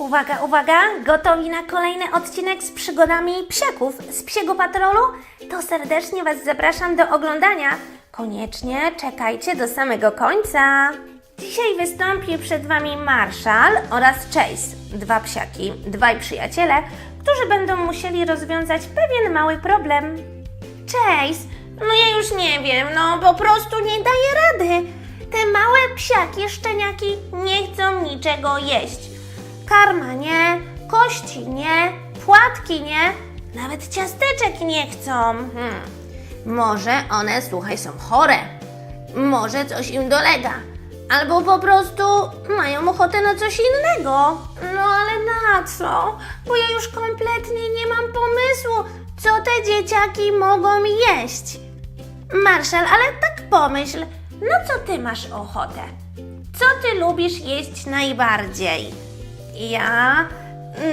Uwaga, uwaga, gotowi na kolejny odcinek z przygodami psiaków z Psiego Patrolu? To serdecznie Was zapraszam do oglądania. Koniecznie czekajcie do samego końca. Dzisiaj wystąpi przed Wami Marshall oraz Chase, dwa psiaki, dwaj przyjaciele, którzy będą musieli rozwiązać pewien mały problem. Chase, no ja już nie wiem, no po prostu nie daję rady. Te małe psiaki, szczeniaki nie chcą niczego jeść. Karma nie, kości nie, płatki nie, nawet ciasteczek nie chcą. Hmm. Może one, słuchaj, są chore. Może coś im dolega. Albo po prostu mają ochotę na coś innego. No ale na co? Bo ja już kompletnie nie mam pomysłu, co te dzieciaki mogą jeść. Marszal, ale tak pomyśl, no co ty masz ochotę? Co ty lubisz jeść najbardziej? Ja?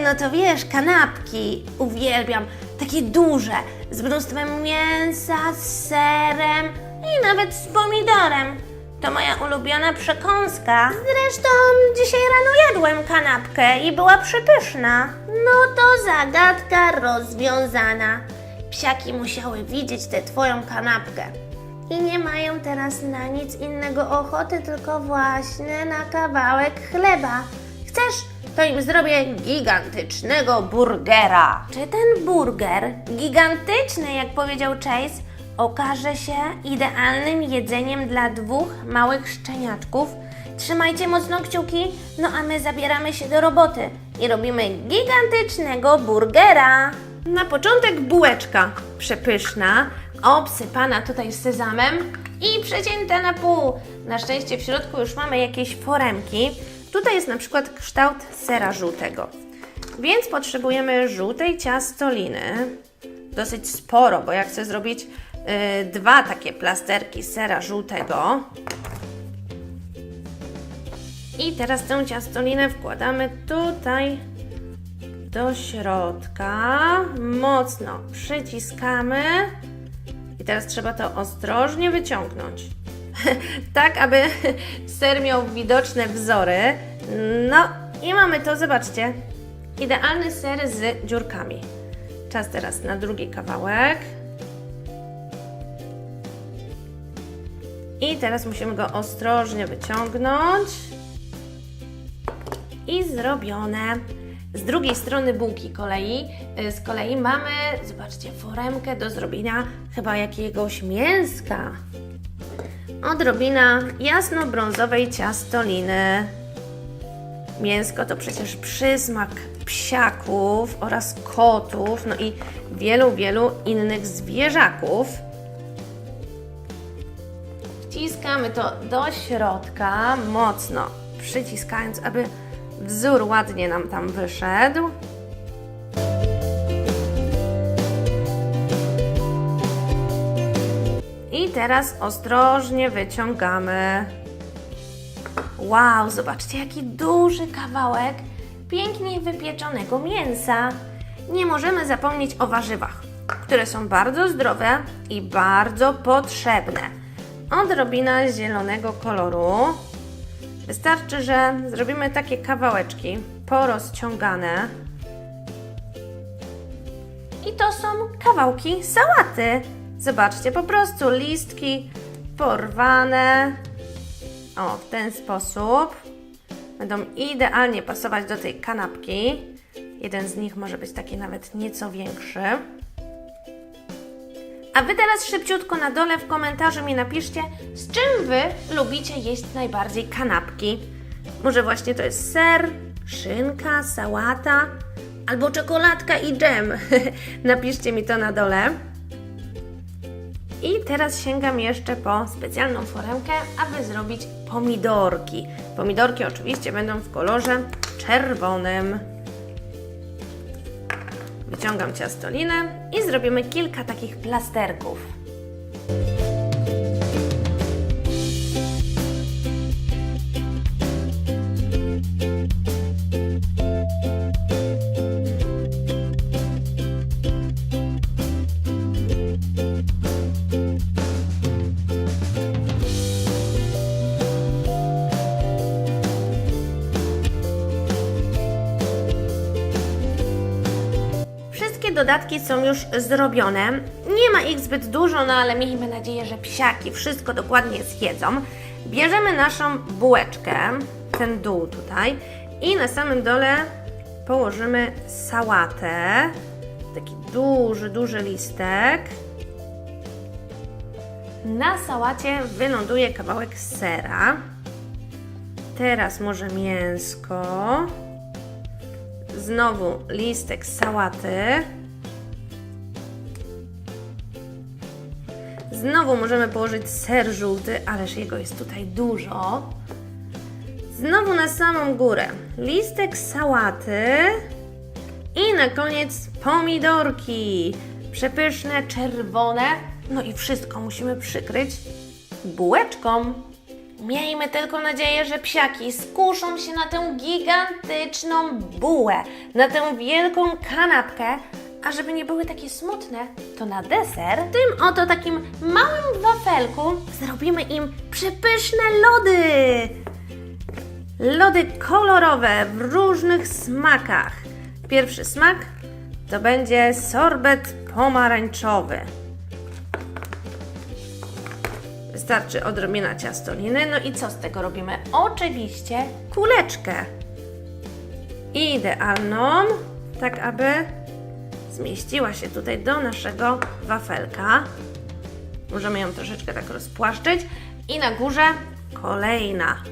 No to wiesz, kanapki uwielbiam, takie duże, z mnóstwem mięsa, z serem i nawet z pomidorem. To moja ulubiona przekąska. Zresztą dzisiaj rano jadłem kanapkę i była przypyszna. No to zagadka rozwiązana. Psiaki musiały widzieć tę twoją kanapkę. I nie mają teraz na nic innego ochoty, tylko właśnie na kawałek chleba. Chcesz? To im zrobię gigantycznego burgera. Czy ten burger, gigantyczny, jak powiedział Chase, okaże się idealnym jedzeniem dla dwóch małych szczeniaczków? Trzymajcie mocno kciuki, no a my zabieramy się do roboty i robimy gigantycznego burgera. Na początek bułeczka przepyszna, obsypana tutaj sezamem i przecięta na pół. Na szczęście w środku już mamy jakieś foremki. Tutaj jest na przykład kształt sera żółtego. Więc potrzebujemy żółtej ciastoliny. Dosyć sporo, bo ja chcę zrobić y, dwa takie plasterki sera żółtego. I teraz tę ciastolinę wkładamy tutaj do środka. Mocno przyciskamy. I teraz trzeba to ostrożnie wyciągnąć. tak, aby ser miał widoczne wzory. No i mamy to, zobaczcie. Idealny ser z dziurkami. Czas teraz na drugi kawałek. I teraz musimy go ostrożnie wyciągnąć. I zrobione. Z drugiej strony bułki kolei, y, z kolei mamy, zobaczcie, foremkę do zrobienia chyba jakiegoś mięska. Odrobina jasno-brązowej ciastoliny. Mięsko to przecież przysmak psiaków oraz kotów, no i wielu, wielu innych zwierzaków. Wciskamy to do środka, mocno przyciskając, aby wzór ładnie nam tam wyszedł. Teraz ostrożnie wyciągamy. Wow, zobaczcie, jaki duży kawałek pięknie wypieczonego mięsa. Nie możemy zapomnieć o warzywach, które są bardzo zdrowe i bardzo potrzebne. Odrobina zielonego koloru. Wystarczy, że zrobimy takie kawałeczki porozciągane. I to są kawałki sałaty. Zobaczcie, po prostu listki porwane. O, w ten sposób. Będą idealnie pasować do tej kanapki. Jeden z nich może być taki nawet nieco większy. A Wy teraz szybciutko na dole w komentarzu mi napiszcie, z czym Wy lubicie jeść najbardziej kanapki. Może właśnie to jest ser, szynka, sałata albo czekoladka i dżem. Napiszcie mi to na dole. I teraz sięgam jeszcze po specjalną foremkę, aby zrobić pomidorki. Pomidorki oczywiście będą w kolorze czerwonym. Wyciągam ciastolinę i zrobimy kilka takich plasterków. Dodatki są już zrobione. Nie ma ich zbyt dużo, no ale miejmy nadzieję, że psiaki wszystko dokładnie zjedzą. Bierzemy naszą bułeczkę, ten dół tutaj i na samym dole położymy sałatę. Taki duży, duży listek. Na sałacie wyląduje kawałek sera. Teraz może mięsko. Znowu listek sałaty. Znowu możemy położyć ser żółty, ależ jego jest tutaj dużo. Znowu na samą górę listek sałaty. I na koniec pomidorki. Przepyszne, czerwone. No i wszystko musimy przykryć bułeczką. Miejmy tylko nadzieję, że psiaki skuszą się na tę gigantyczną bułę, na tę wielką kanapkę, a żeby nie były takie smutne, to na deser, tym oto takim małym wafelku, zrobimy im przepyszne lody. Lody kolorowe w różnych smakach. Pierwszy smak to będzie sorbet pomarańczowy. Wystarczy odrobina ciastoliny. No i co z tego robimy? Oczywiście kuleczkę. Idealną, tak aby zmieściła się tutaj do naszego wafelka. Możemy ją troszeczkę tak rozpłaszczyć. I na górze kolejna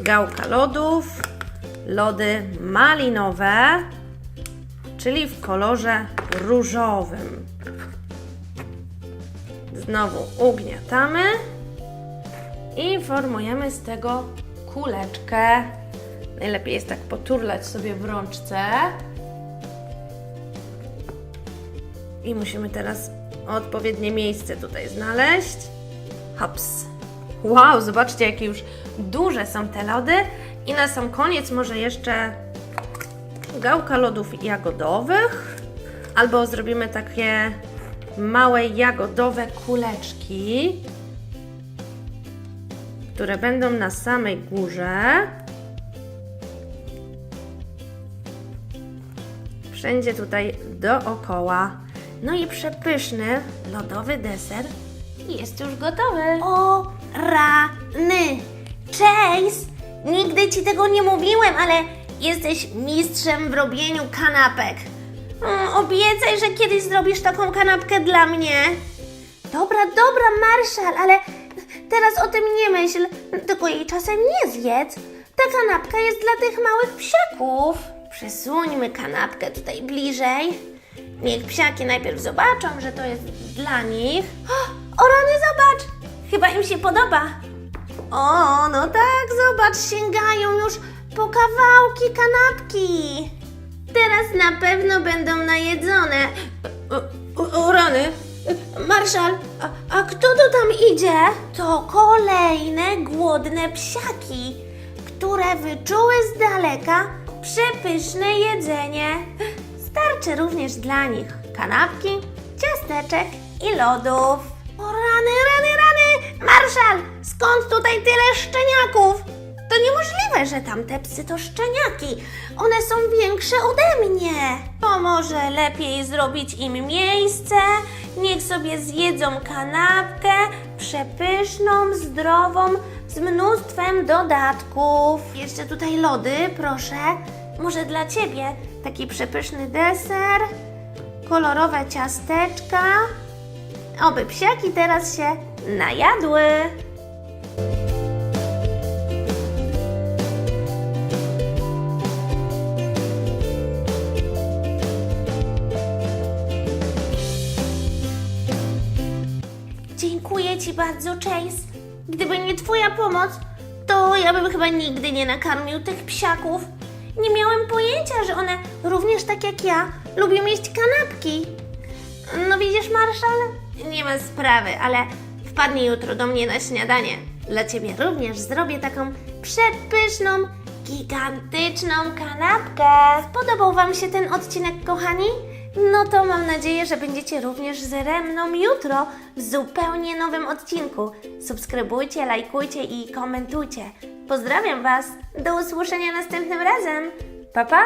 gałka lodów. Lody malinowe, czyli w kolorze różowym. Znowu ugniatamy i formujemy z tego kuleczkę. Najlepiej jest tak poturlać sobie w rączce. I musimy teraz odpowiednie miejsce tutaj znaleźć. Hops. Wow, zobaczcie, jakie już duże są te lody. I na sam koniec może jeszcze gałka lodów jagodowych. Albo zrobimy takie małe jagodowe kuleczki, które będą na samej górze. Wszędzie tutaj dookoła. No i przepyszny lodowy deser jest już gotowy. O, rany! Chase! Nigdy ci tego nie mówiłem, ale jesteś mistrzem w robieniu kanapek. Mm, obiecaj, że kiedyś zrobisz taką kanapkę dla mnie. Dobra, dobra, Marszal, ale teraz o tym nie myśl, tylko jej czasem nie zjedz. Ta kanapka jest dla tych małych psiaków. Przesuńmy kanapkę tutaj bliżej. Niech psiaki najpierw zobaczą, że to jest dla nich. O, rany, zobacz! Chyba im się podoba. O, no tak, zobacz, sięgają już po kawałki kanapki. Teraz na pewno będą najedzone. O, o, o rany. Marszal, a, a kto to tam idzie? To kolejne głodne psiaki, które wyczuły z daleka przepyszne jedzenie. Starczy również dla nich kanapki, ciasteczek i lodów. O rany, rany, rany! Marszal, skąd tutaj tyle szczeniaków? To niemożliwe, że tamte psy to szczeniaki. One są większe ode mnie. To może lepiej zrobić im miejsce. Niech sobie zjedzą kanapkę przepyszną, zdrową, z mnóstwem dodatków. Jeszcze tutaj lody, proszę. Może dla ciebie taki przepyszny deser, kolorowe ciasteczka. Oby psiaki teraz się najadły. Dziękuję Ci bardzo, Chase. Gdyby nie Twoja pomoc, to ja bym chyba nigdy nie nakarmił tych psiaków. Nie miałem pojęcia, że one również tak jak ja lubią jeść kanapki. No widzisz, Marszal? Nie ma sprawy, ale wpadnij jutro do mnie na śniadanie. Dla Ciebie również zrobię taką przepyszną, gigantyczną kanapkę. Spodobał Wam się ten odcinek, kochani? No to mam nadzieję, że będziecie również ze mną jutro w zupełnie nowym odcinku. Subskrybujcie, lajkujcie i komentujcie. Pozdrawiam Was. Do usłyszenia następnym razem. Pa pa!